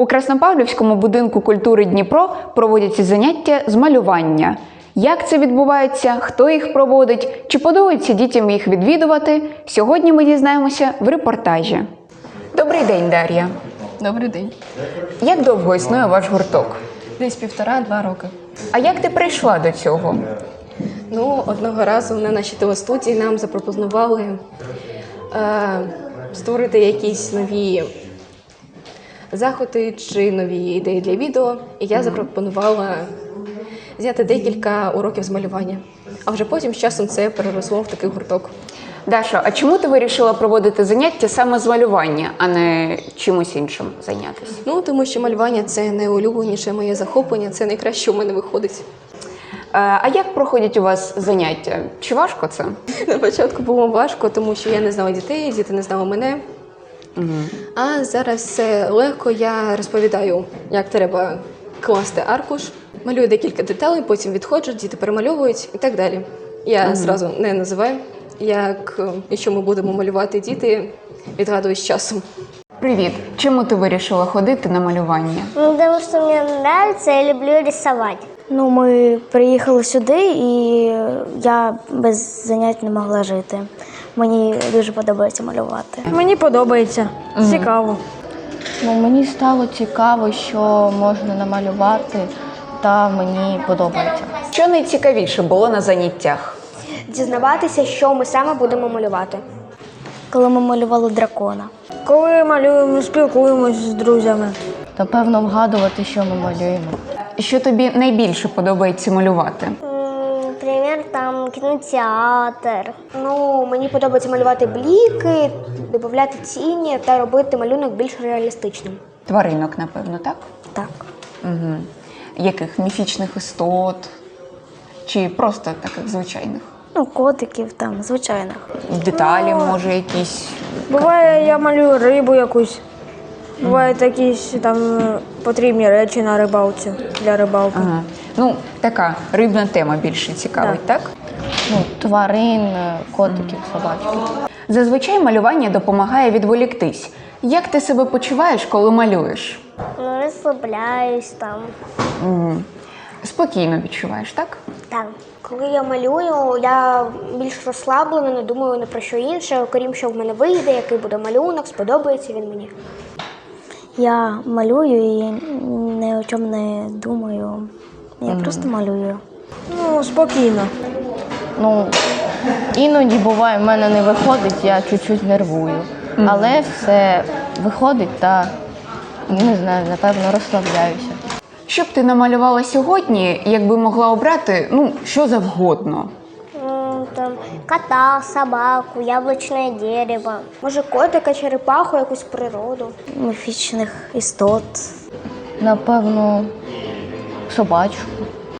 У Краснопавлівському будинку культури Дніпро проводяться заняття з малювання. Як це відбувається, хто їх проводить, чи подобається дітям їх відвідувати? Сьогодні ми дізнаємося в репортажі. Добрий день, Дар'я. Добрий день. Як довго існує ваш гурток? Десь півтора-два роки. А як ти прийшла до цього? Ну, одного разу на нашій телестудії нам запропонували е, створити якісь нові заходи чи нові ідеї для відео. І я запропонувала взяти декілька уроків з малювання. А вже потім з часом це переросло в такий гурток. Даша, а чому ти вирішила проводити заняття саме з малювання, а не чимось іншим зайнятися? Ну, тому що малювання це найулюбленіше моє захоплення, це найкраще що в мене виходить. Е, А як проходять у вас заняття? Чи важко це? На початку було важко, тому що я не знала дітей, діти не знали мене. А зараз все легко. Я розповідаю, як треба класти аркуш, малюю декілька деталей, потім відходжу, діти перемальовують і так далі. Я зразу не називаю, як е, якщо ми будемо малювати діти, відгадую з часом. Привіт! Чому ти вирішила ходити на малювання? Ну, потому что мне нравится, я люблю рисовать. Ну, ми приїхали сюди, і я без занять не могла жити. Мені дуже подобається малювати. Мені подобається. Цікаво. Ну, мені стало цікаво, що можна намалювати, та мені подобається. Що найцікавіше було на заняттях? Дізнаватися, що ми саме будемо малювати. Коли ми малювали дракона. Коли малюємо, спілкуємось з друзями. Напевно, вгадувати, що ми малюємо. Що тобі найбільше подобається малювати? Наприклад, там кінотеатр. Ну, мені подобається малювати бліки, додати тіні та робити малюнок більш реалістичним. Тваринок, напевно, так? Так. Угу. Яких міфічних істот? Чи просто таких звичайних? Ну, котиків там, звичайних. Деталі, може, якісь. Буває, я малюю рибу якусь. Бувають якісь там потрібні речі на рибалці для рибалки. Ага. Ну, така рибна тема більше цікавить, так? Ну, тварин, е, котиків, собачків. Зазвичай малювання допомагає відволіктись. Як ти себе почуваєш, коли малюєш? Ну, розслабляюсь там. Мгм. Спокійно відчуваєш, так? Так. Коли я малюю, я більш розслаблена, не думаю ні про що інше, окрім що в мене вийде, який буде малюнок, сподобається він мені. Я малюю і ні о чому не думаю. Я просто малюю. Ну, спокійно. Ну, іноді буває, в мене не виходить, я чуть-чуть нервую. Але все виходить та не знаю, напевно, розслабляюся. Що б ти намалювала сьогодні, якби могла обрати ну, що завгодно? М, Там кота, собаку, яблучне дерево. Може, котика, черепаху, якусь природу. Міфічних істот. Напевно, собачку.